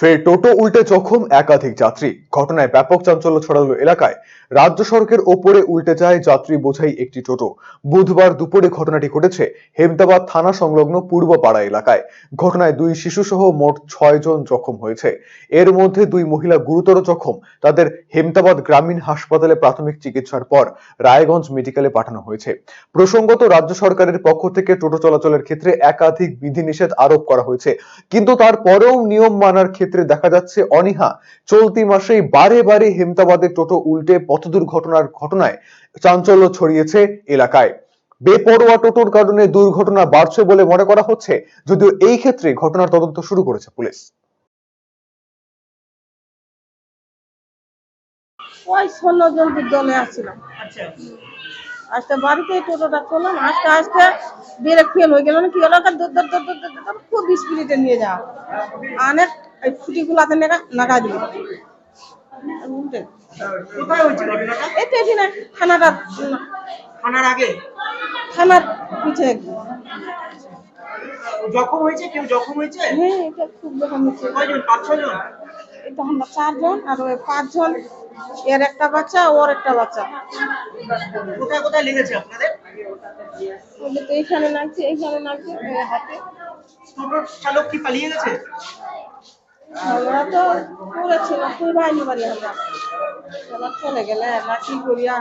ফের টোটো উল্টে জখম একাধিক যাত্রী। ঘটনায় ব্যাপক চাঞ্চল্য ছড়ালো এলাকায়। রাজ্য সড়কের ওপরে উল্টে যায় যাত্রী বোঝাই একটি টোটো। বুধবার দুপুরে ঘটনাটি ঘটেছে হেমদাবাদ থানা সংলগ্ন পূর্বপাড়া এলাকায়। ঘটনায় দুই শিশু সহ মোট ছয় জন জখম হয়েছে। এর মধ্যে দুই মহিলা গুরুতর জখম। তাদের হেমদাবাদ গ্রামীণ হাসপাতালে প্রাথমিক চিকিৎসার পর রায়গঞ্জ মেডিকেলে পাঠানো হয়েছে। প্রসঙ্গত, রাজ্য সরকারের পক্ষ থেকে টোটো চলাচলের ক্ষেত্রে একাধিক বিধিনিষেধ আরোপ করা হয়েছে। কিন্তু তারপরেও নিয়ম মানার ক্ষেত্রে দেখা যাচ্ছে অনীহা। চলতি মাসেই বারে বারে হেমতাবাদে টোটো উল্টে পথ দুর্ঘটনার ঘটনায় চাঞ্চল্য ছড়িয়েছে এলাকায়। বেপরোয়া টোটোর কারণে দুর্ঘটনা বাড়ছে বলে মনে করা হচ্ছে যদিও এই ক্ষেত্রে ঘটনার তদন্ত শুরু করেছে পুলিশ। ওই ষোলো জন দলে আসছিলাম। আচ্ছা। আজকে বাড়িতে টোটোটা করলাম আজকে আজকে ব্রেক ফেল হয়ে গেল। কি হলো দূর দূর দূর দূর দূর দূর খুব স্পিডে নিয়ে যাওয়া। অনেক এই ফুটিগুলাতে নাগা নাগা দিল এটা এখানে থানাটা। থানার আগে? থানার পিছে একদম। জখম হয়েছে? কেউ জখম হয়েছে? হ্যাঁ এটা খুব কয়জন? পাঁচ ছজন এটা আমরা চারজন আর ওই পাঁচজন এর একটা বাচ্চা ওর একটা বাচ্চা। কোথায় কোথায় লেগেছে আপনাদের? তো এইখানে এইখানে নাচছে হাতে। টোটোর চালক কি পালিয়ে গেছে? আমরা তো করেছিলাম তুই ভাইনি বাড়ি আমরা চলে গেলে আমরা কি করিয়া